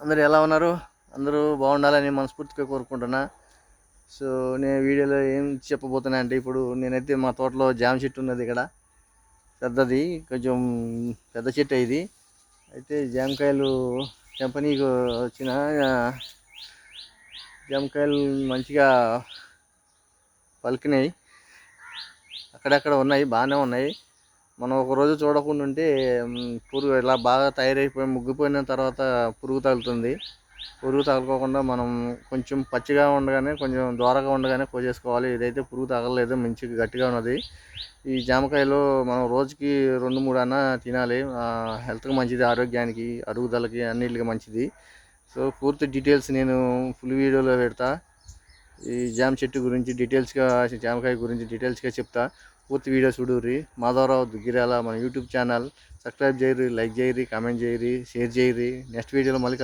అందరు ఎలా ఉన్నారు? అందరూ బాగుండాలని మనస్ఫూర్తిగా కోరుకుంటున్నా. సో నేను వీడియోలో ఏం చెప్పబోతున్నా అంటే ఇప్పుడు నేనైతే మా తోటలో జామ చెట్టు ఉన్నది ఇక్కడ. పెద్దది కొంచెం పెద్ద చెట్టు ఇది. అయితే జామకాయలు తెంపనీకి వచ్చిన జామకాయలు మంచిగా పలికినాయి. అక్కడక్కడ ఉన్నాయి బాగానే ఉన్నాయి. మనం ఒక రోజు చూడకుండా ఉంటే పురుగు ఇలా బాగా తయారైపోయి ముగ్గిపోయిన తర్వాత పురుగు తగులుతుంది. పురుగు తగలకోకుండా మనం కొంచెం పచ్చిగా ఉండగానే కొంచెం దూరగా ఉండగానే కోసేసుకోవాలి. ఇదైతే పురుగు తగలలేదు మంచిగా గట్టిగా ఉన్నది. ఈ జామకాయలు మనం రోజుకి రెండు మూడు అన్న తినాలి. హెల్త్కి మంచిది ఆరోగ్యానికి అరుగుదలకి అన్నిటికి మంచిది. సో పూర్తి డీటెయిల్స్ నేను ఫుల్ వీడియోలో పెడతా. ఈ జామ చెట్టు గురించి డీటెయిల్స్గా జామకాయ గురించి డీటెయిల్స్గా చెప్తా. పూర్తి వీడియో చూడుర్రి. మాధవరావు దుగ్గిరాల మన యూట్యూబ్ ఛానల్. సబ్స్క్రైబ్ చేయరు లైక్ చేయరు కామెంట్ చేయరు షేర్ చేయరు నెక్స్ట్ వీడియోలో మళ్ళీ